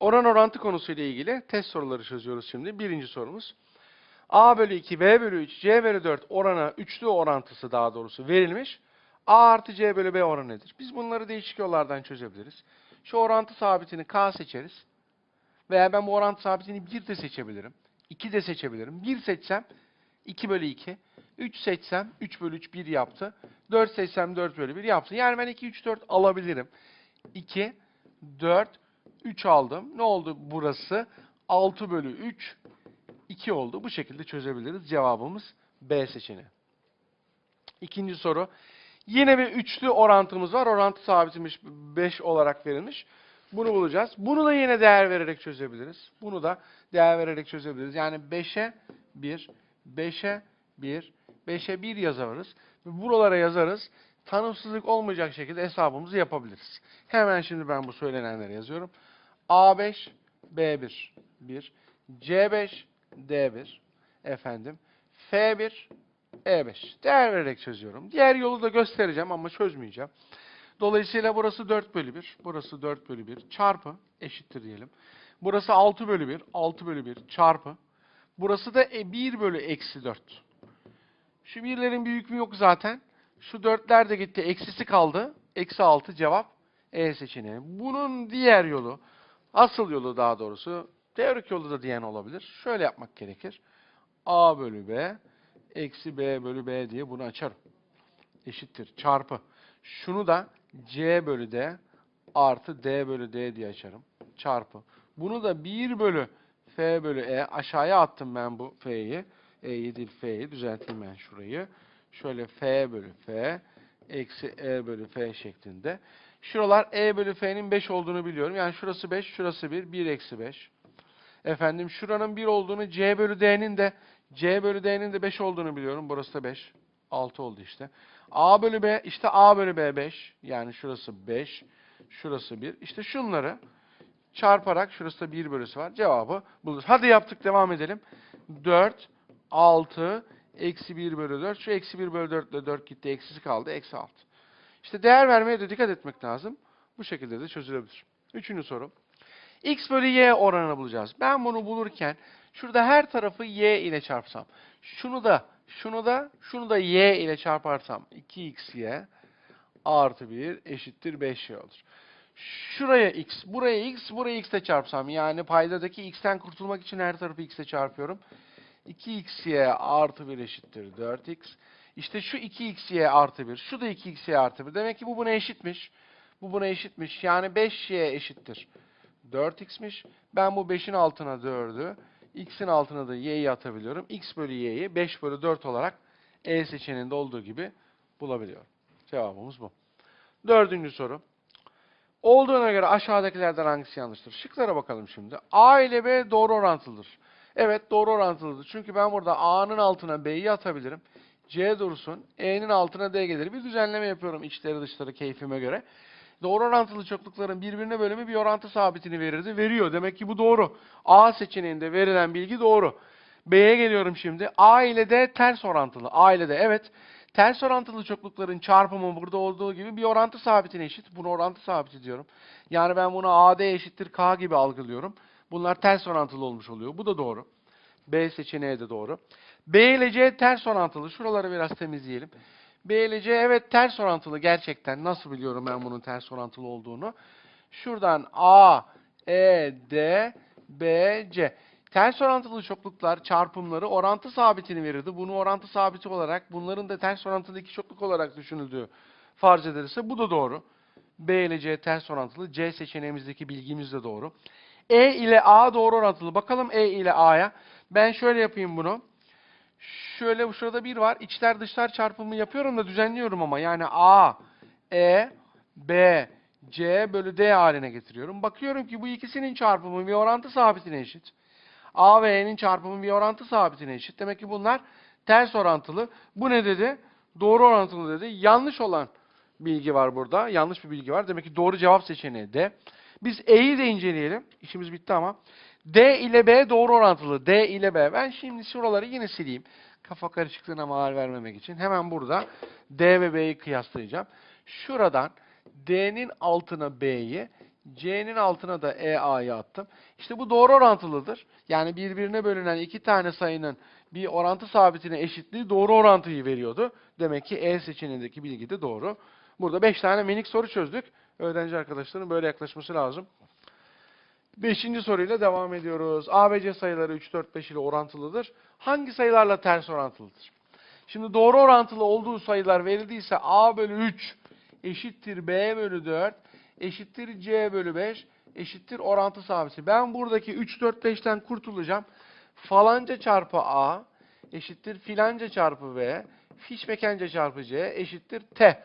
Oran orantı konusuyla ilgili test soruları çözüyoruz şimdi. Birinci sorumuz. A bölü 2, B bölü 3, C bölü 4 oranı, üçlü orantısı daha doğrusu verilmiş. A artı C bölü B oranı nedir? Biz bunları değişik yollardan çözebiliriz. Şu orantı sabitini K seçeriz. Veya ben bu orantı sabitini 1 de seçebilirim. 2 de seçebilirim. 1 seçsem 2 bölü 2. 3 seçsem 3 bölü 3 1 yaptı. 4 seçsem 4 bölü 1 yaptı. Yani ben 2, 3, 4 alabilirim. 2, 4, 3 aldım. Ne oldu burası? 6 bölü 3, 2 oldu. Bu şekilde çözebiliriz. Cevabımız B seçeneği. İkinci soru. Yine bir üçlü orantımız var. Orantı sabitimiz 5 olarak verilmiş. Bunu bulacağız. Bunu da yine değer vererek çözebiliriz. Bunu da değer vererek çözebiliriz. Yani 5'e 1, 5'e 1, 5'e 1 yazarız. Buralara yazarız. Tanımsızlık olmayacak şekilde hesabımızı yapabiliriz. Hemen şimdi ben bu söylenenleri yazıyorum. A5, B1, 1, C5, D1, efendim, F1, E5. Değer vererek çözüyorum. Diğer yolu da göstereceğim ama çözmeyeceğim. Dolayısıyla burası 4 bölü 1, burası 4 bölü 1 çarpı eşittir diyelim. Burası 6 bölü 1, 6 bölü 1 çarpı. Burası da e, 1 bölü eksi 4. Şu birlerin bir hükmü yok zaten. Şu dörtler de gitti. Eksisi kaldı. Eksi 6 cevap E seçeneği. Bunun diğer yolu, asıl yolu daha doğrusu, teorik yolu da diyen olabilir. Şöyle yapmak gerekir. A bölü B eksi B bölü B diye bunu açarım. Eşittir. Çarpı. Şunu da C bölü D artı D bölü D diye açarım. Çarpı. Bunu da 1 bölü F bölü E aşağıya attım ben bu F'yi. E'yi değil F'yi düzelteyim ben şurayı. Şöyle F bölü F eksi E bölü F şeklinde. Şuralar E bölü F'nin 5 olduğunu biliyorum. Yani şurası 5, şurası 1, 1 eksi 5. Efendim şuranın 1 olduğunu C bölü D'nin de C bölü D'nin de 5 olduğunu biliyorum. Burası da 5. 6 oldu işte. A bölü B, işte A bölü B 5. Yani şurası 5, şurası 1. İşte şunları çarparak, şurası da 1 bölüsü var. Cevabı buluruz. Hadi yaptık, devam edelim. 4, 6, eksi 1 bölü 4. Şu eksi 1 bölü 4 ile 4 gitti, eksisi kaldı, eksi 6. İşte değer vermeye de dikkat etmek lazım. Bu şekilde de çözülebilir. Üçüncü soru. X bölü Y oranını bulacağız. Ben bunu bulurken şurada her tarafı Y ile çarpsam. Şunu da, şunu da, şunu da Y ile çarparsam 2XY artı 1 eşittir 5Y olur. Şuraya X, buraya X, buraya X ile çarpsam yani paydadaki X'ten kurtulmak için her tarafı X ile çarpıyorum. 2XY artı 1 eşittir 4X. İşte şu 2XY artı 1, şu da 2XY artı 1. Demek ki bu buna eşitmiş. Bu buna eşitmiş. Yani 5Y eşittir 4x'miş. Ben bu 5'in altına 4'ü, x'in altına da y'yi atabiliyorum. x bölü y'yi 5 bölü 4 olarak E seçeneğinde olduğu gibi bulabiliyorum. Cevabımız bu. Dördüncü soru. Olduğuna göre aşağıdakilerden hangisi yanlıştır? Şıklara bakalım şimdi. A ile B doğru orantılıdır. Evet doğru orantılıdır. Çünkü ben burada A'nın altına B'yi atabilirim. C dursun. E'nin altına D gelir. Bir düzenleme yapıyorum içleri dışları keyfime göre. Doğru orantılı çoklukların birbirine bölümü bir orantı sabitini verirdi. Veriyor. Demek ki bu doğru. A seçeneğinde verilen bilgi doğru. B'ye geliyorum şimdi. A ile D ters orantılı. A ile D evet. Ters orantılı çoklukların çarpımı burada olduğu gibi bir orantı sabitine eşit. Bunu orantı sabiti diyorum. Yani ben bunu AD eşittir K gibi algılıyorum. Bunlar ters orantılı olmuş oluyor. Bu da doğru. B seçeneği de doğru. B ile C ters orantılı. Şuraları biraz temizleyelim. B ile C evet ters orantılı gerçekten. Nasıl biliyorum ben bunun ters orantılı olduğunu? Şuradan A, E, D, B, C. Ters orantılı çokluklar çarpımları orantı sabitini verirdi. Bunu orantı sabiti olarak bunların da ters orantılı iki çokluk olarak düşünüldüğü farz edilirse bu da doğru. B ile C ters orantılı. C seçeneğimizdeki bilgimiz de doğru. E ile A doğru orantılı. Bakalım E ile A'ya. Ben şöyle yapayım bunu. Şöyle şurada bir var. İçler dışlar çarpımı yapıyorum da düzenliyorum ama. Yani A, E, B, C bölü D haline getiriyorum. Bakıyorum ki bu ikisinin çarpımı bir orantı sabitine eşit. A ve E'nin çarpımı bir orantı sabitine eşit. Demek ki bunlar ters orantılı. Bu ne dedi? Doğru orantılı dedi. Yanlış olan bilgi var burada. Yanlış bir bilgi var. Demek ki doğru cevap seçeneği D. Biz E'yi de inceleyelim. İşimiz bitti ama. D ile B doğru orantılı. D ile B. Ben şimdi şuraları yine sileyim. Kafa karışıklığına mal vermemek için. Hemen burada D ve B'yi kıyaslayacağım. Şuradan D'nin altına B'yi, C'nin altına da EA'yı attım. İşte bu doğru orantılıdır. Yani birbirine bölünen iki tane sayının bir orantı sabitine eşitliği doğru orantıyı veriyordu. Demek ki E seçeneğindeki bilgi de doğru. Burada 5 tane minik soru çözdük. Öğrenci arkadaşların böyle yaklaşması lazım. Beşinci soruyla devam ediyoruz. A ve C sayıları 3, 4, 5 ile orantılıdır. Hangi sayılarla ters orantılıdır? Şimdi doğru orantılı olduğu sayılar verildiyse A bölü 3 eşittir B bölü 4 eşittir C bölü 5 eşittir orantı sabiti. Ben buradaki 3, 4, 5'ten kurtulacağım. Falanca çarpı A eşittir filanca çarpı B fişmekenca çarpı C eşittir T.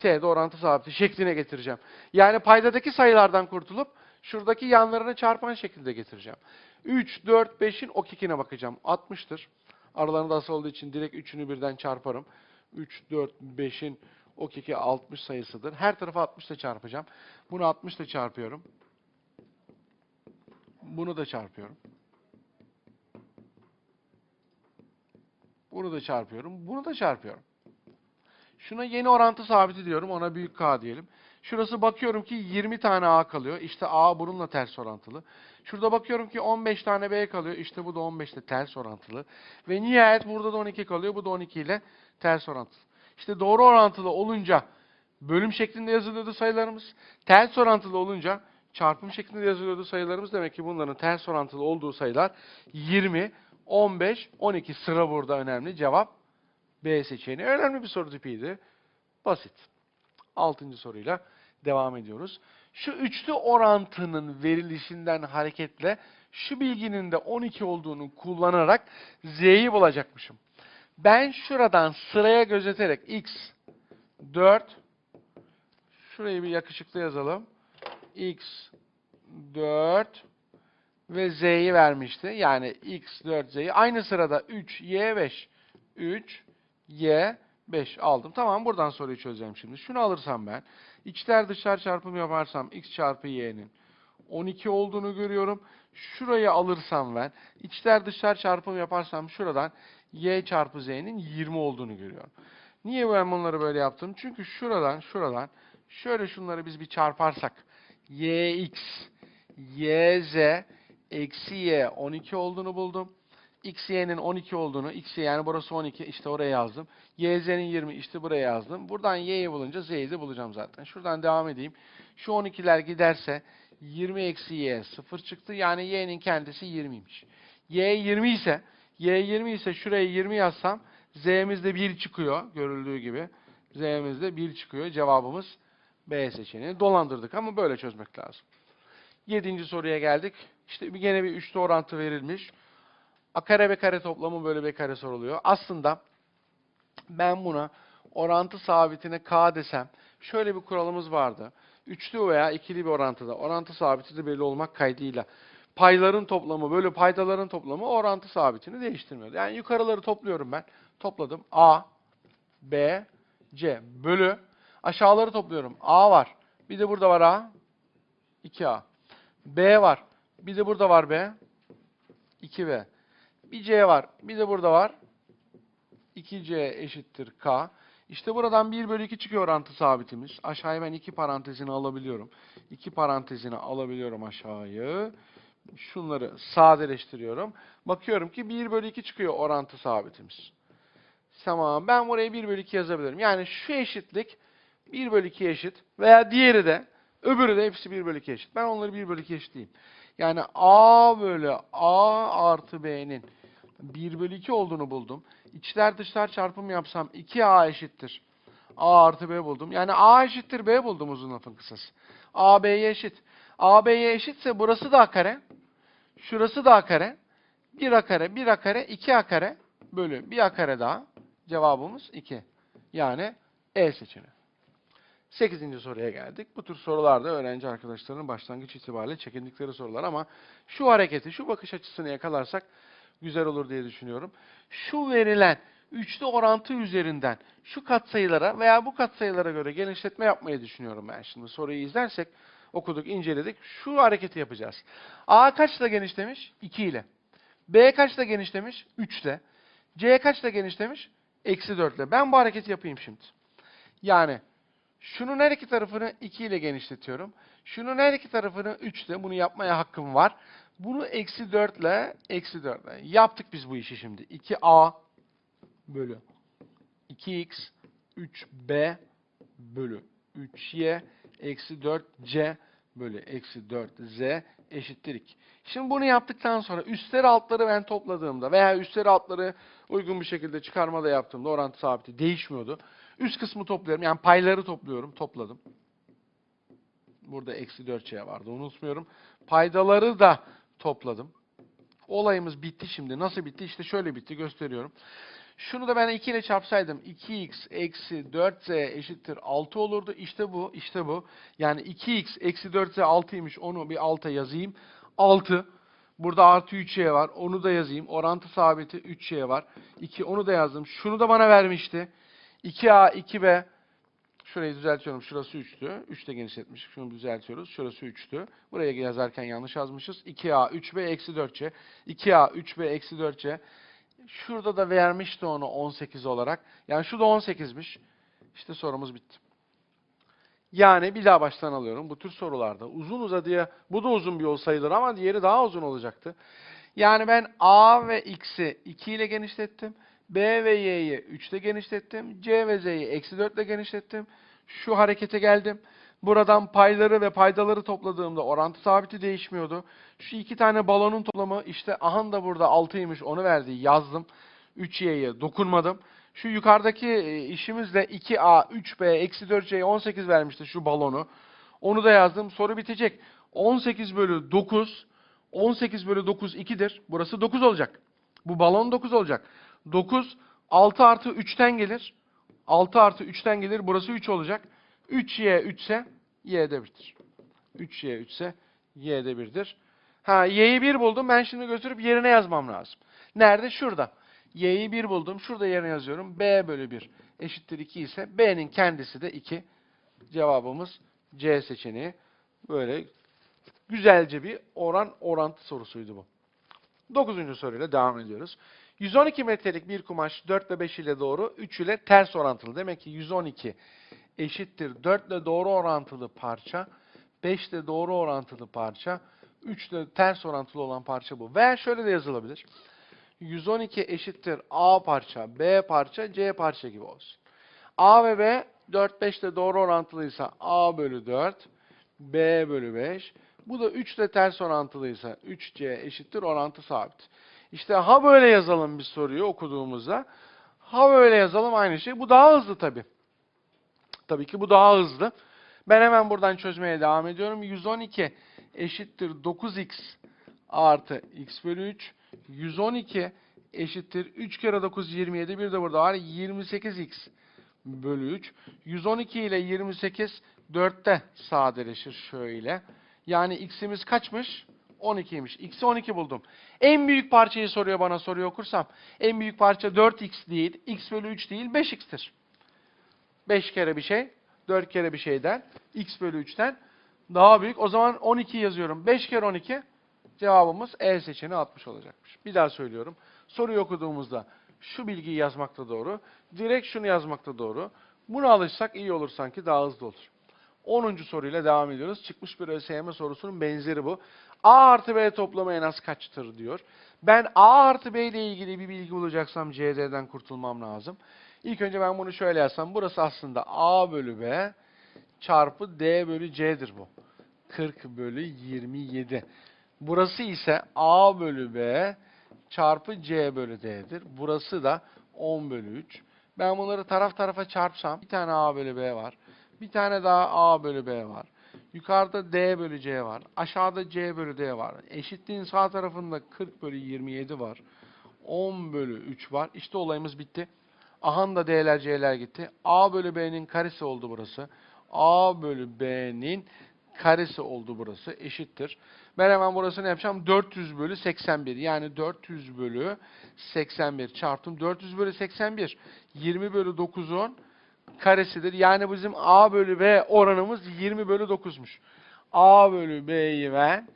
T'de orantı sabiti şekline getireceğim. Yani paydadaki sayılardan kurtulup şuradaki yanlarını çarpan şekilde getireceğim. 3, 4, 5'in ok ikine bakacağım. 60'tır. Aralarında asal olduğu için direkt üçünü birden çarparım. 3, 4, 5'in ok 2 60 sayısıdır. Her tarafı 60 ile çarpacağım. Bunu 60 ile çarpıyorum. Bunu da çarpıyorum. Bunu da çarpıyorum. Bunu da çarpıyorum. Şuna yeni orantı sabiti diyorum. Ona büyük K diyelim. Şurası bakıyorum ki 20 tane A kalıyor. İşte A bununla ters orantılı. Şurada bakıyorum ki 15 tane B kalıyor. İşte bu da 15 ile ters orantılı. Ve nihayet burada da 12 kalıyor. Bu da 12 ile ters orantılı. İşte doğru orantılı olunca bölüm şeklinde yazılıyordu sayılarımız. Ters orantılı olunca çarpım şeklinde yazılıyordu sayılarımız. Demek ki bunların ters orantılı olduğu sayılar 20, 15, 12 sıra burada önemli. Cevap B seçeneği. Önemli bir soru tipiydi. Basit. Altıncı soruyla devam ediyoruz. Şu üçlü orantının verilişinden hareketle şu bilginin de 12 olduğunu kullanarak z'yi bulacakmışım. Ben şuradan sıraya gözeterek x 4 şurayı bir yakışıklı yazalım. x 4 ve z'yi vermişti. Yani x 4 z'yi aynı sırada 3 y 5 3 y 5 aldım. Tamam buradan soruyu çözeceğim şimdi. Şunu alırsam ben içler dışlar çarpımı yaparsam x çarpı y'nin 12 olduğunu görüyorum. Şurayı alırsam ben içler dışlar çarpımı yaparsam şuradan y çarpı z'nin 20 olduğunu görüyorum. Niye ben bunları böyle yaptım? Çünkü şuradan şuradan şöyle şunları biz bir çarparsak yx yz eksi y 12 olduğunu buldum. X y'nin 12 olduğunu, x y yani burası 12 işte oraya yazdım. y z'nin 20 işte buraya yazdım. Buradan y'yi bulunca z'yi de bulacağım zaten. Şuradan devam edeyim. Şu 12'ler giderse 20 eksi y 0 çıktı. Yani y'nin kendisi 20'ymiş. y 20 ise y 20 ise şuraya 20 yazsam z'miz de 1 çıkıyor görüldüğü gibi. z'miz de 1 çıkıyor. Cevabımız B seçeneği. Dolandırdık ama böyle çözmek lazım. Yedinci soruya geldik. İşte gene bir üçlü orantı verilmiş. A kare B kare toplamı böyle B kare soruluyor. Aslında ben buna orantı sabitine K desem şöyle bir kuralımız vardı. Üçlü veya ikili bir orantıda orantı sabiti de belli olmak kaydıyla payların toplamı böyle paydaların toplamı orantı sabitini değiştirmiyor. Yani yukarıları topluyorum ben. Topladım. A, B, C bölü aşağıları topluyorum. A var. Bir de burada var A. 2A. B var. Bir de burada var B. 2B. Bir C var. Bir de burada var. 2C eşittir K. İşte buradan 1 bölü 2 çıkıyor orantı sabitimiz. Aşağıya ben 2 parantezini alabiliyorum. 2 parantezini alabiliyorum aşağıyı. Şunları sadeleştiriyorum. Bakıyorum ki 1 bölü 2 çıkıyor orantı sabitimiz. Tamam ben buraya 1 bölü 2 yazabilirim. Yani şu eşitlik 1 bölü 2 eşit veya diğeri de öbürü de hepsi 1 bölü 2 eşit. Ben onları 1 bölü 2 eşitleyeyim. Yani A bölü A artı B'nin 1 bölü 2 olduğunu buldum. İçler dışlar çarpımı yapsam 2A eşittir. A artı B buldum. Yani A eşittir B buldum uzun lafın kısası. A B'ye eşit. A B'ye eşitse burası da A kare. Şurası da A kare. 1 A kare, 1 A kare, 2 A kare bölü 1 A kare daha. Cevabımız 2. Yani E seçeneği. 8. soruya geldik. Bu tür sorularda öğrenci arkadaşlarının başlangıç itibariyle çekindikleri sorular ama şu hareketi, şu bakış açısını yakalarsak güzel olur diye düşünüyorum. Şu verilen üçlü orantı üzerinden şu katsayılara veya bu katsayılara göre genişletme yapmayı düşünüyorum ben şimdi. Soruyu izlersek okuduk, inceledik. Şu hareketi yapacağız. A kaçla genişlemiş? 2 ile. B kaçla genişlemiş? 3 ile. C kaçla genişlemiş? Eksi 4 ile. Ben bu hareketi yapayım şimdi. Yani Şunun her iki tarafını 2 ile genişletiyorum. Şunun her iki tarafını 3 ile. Bunu yapmaya hakkım var. Bunu eksi 4 ile eksi 4 ile. Yaptık biz bu işi şimdi. 2a bölü 2x 3b bölü 3y eksi 4c bölü eksi 4z eşittir 2. Şimdi bunu yaptıktan sonra üstleri altları ben topladığımda veya üstleri altları uygun bir şekilde çıkarmada yaptığımda orantı sabiti değişmiyordu. Üst kısmı topluyorum. Yani payları topluyorum. Topladım. Burada eksi 4c vardı. Unutmuyorum. Paydaları da topladım. Olayımız bitti şimdi. Nasıl bitti? İşte şöyle bitti. Gösteriyorum. Şunu da ben 2 ile çarpsaydım 2x eksi 4z eşittir 6 olurdu. İşte bu, işte bu. Yani 2x eksi 4z 6'ymış. Onu bir alta yazayım. 6. Burada artı 3y var. Onu da yazayım. Orantı sabiti 3y var. 2 onu da yazdım. Şunu da bana vermişti. 2a, 2b. Şurayı düzeltiyorum. Şurası 3'tü. 3 de genişletmiş. Şunu düzeltiyoruz. Şurası 3'tü. Buraya yazarken yanlış yazmışız. 2a, 3b, eksi 4c. 2a, 3b, eksi 4c. Şurada da vermişti onu 18 olarak. Yani şu da 18'miş. İşte sorumuz bitti. Yani bir daha baştan alıyorum. Bu tür sorularda uzun uzadıya, bu da uzun bir yol sayılır ama diğeri daha uzun olacaktı. Yani ben A ve X'i 2 ile genişlettim. B ve Y'yi 3 ile genişlettim. C ve Z'yi eksi 4 ile genişlettim. Şu harekete geldim. Buradan payları ve paydaları topladığımda orantı sabiti değişmiyordu. Şu iki tane balonun toplamı işte ahan da burada 6'ymış onu verdi yazdım. 3y'ye dokunmadım. Şu yukarıdaki e, işimizle 2a, 3b, eksi 4c'ye 18 vermişti şu balonu. Onu da yazdım. Soru bitecek. 18 bölü 9, 18 bölü 9 2'dir. Burası 9 olacak. Bu balon 9 olacak. 9, 6 artı 3'ten gelir. 6 artı 3'ten gelir. Burası 3 olacak. 3y 3 ise y'de 1'dir. 3y 3 ise y'de 1'dir. Ha y'yi 1 buldum. Ben şimdi götürüp yerine yazmam lazım. Nerede? Şurada. y'yi 1 buldum. Şurada yerine yazıyorum. b bölü 1 eşittir 2 ise b'nin kendisi de 2. Cevabımız C seçeneği. Böyle güzelce bir oran orantı sorusuydu bu. Dokuzuncu soruyla devam ediyoruz. 112 metrelik bir kumaş 4 ve 5 ile doğru, 3 ile ters orantılı. Demek ki 112 eşittir 4 ile doğru orantılı parça, 5 ile doğru orantılı parça, 3 ile ters orantılı olan parça bu. Veya şöyle de yazılabilir. 112 eşittir A parça, B parça, C parça gibi olsun. A ve B 4, 5 ile doğru orantılıysa A bölü 4, B bölü 5. Bu da 3 ile ters orantılıysa 3C eşittir orantı sabit. İşte ha böyle yazalım bir soruyu okuduğumuzda. Ha böyle yazalım aynı şey. Bu daha hızlı tabii. Tabii ki bu daha hızlı. Ben hemen buradan çözmeye devam ediyorum. 112 eşittir 9x artı x bölü 3. 112 eşittir 3 kere 9 27. Bir de burada var 28x bölü 3. 112 ile 28 4'te sadeleşir şöyle. Yani x'imiz kaçmış? 12'ymiş. X'i 12 buldum. En büyük parçayı soruyor bana soruyu okursam. En büyük parça 4x değil, x bölü 3 değil, 5x'tir. 5 kere bir şey, 4 kere bir şeyden, x bölü 3'ten daha büyük. O zaman 12 yazıyorum. 5 kere 12 cevabımız E seçeneği 60 olacakmış. Bir daha söylüyorum. Soruyu okuduğumuzda şu bilgiyi yazmakta doğru. Direkt şunu yazmakta doğru. Buna alışsak iyi olur sanki daha hızlı olur. 10. soruyla devam ediyoruz. Çıkmış bir ÖSYM sorusunun benzeri bu. A artı B toplamı en az kaçtır diyor. Ben A artı B ile ilgili bir bilgi bulacaksam CD'den kurtulmam lazım. İlk önce ben bunu şöyle yazsam. Burası aslında A bölü B çarpı D bölü C'dir bu. 40 bölü 27. Burası ise A bölü B çarpı C bölü D'dir. Burası da 10 bölü 3. Ben bunları taraf tarafa çarpsam bir tane A bölü B var. Bir tane daha A bölü B var. Yukarıda D bölü C var. Aşağıda C bölü D var. Eşitliğin sağ tarafında 40 bölü 27 var. 10 bölü 3 var. İşte olayımız bitti. Ahan da D'ler C'ler gitti. A bölü B'nin karesi oldu burası. A bölü B'nin karesi oldu burası. Eşittir. Ben hemen burasını yapacağım. 400 bölü 81. Yani 400 bölü 81 çarptım. 400 bölü 81. 20 bölü 9'un karesidir. Yani bizim A bölü B oranımız 20 bölü 9'muş. A bölü B'yi ben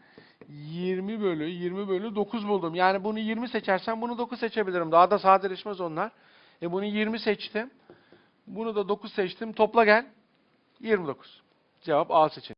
20 bölü 20 bölü 9 buldum. Yani bunu 20 seçersem bunu 9 seçebilirim. Daha da sadeleşmez onlar. E bunu 20 seçtim. Bunu da 9 seçtim. Topla gel. 29. Cevap A seçeneği.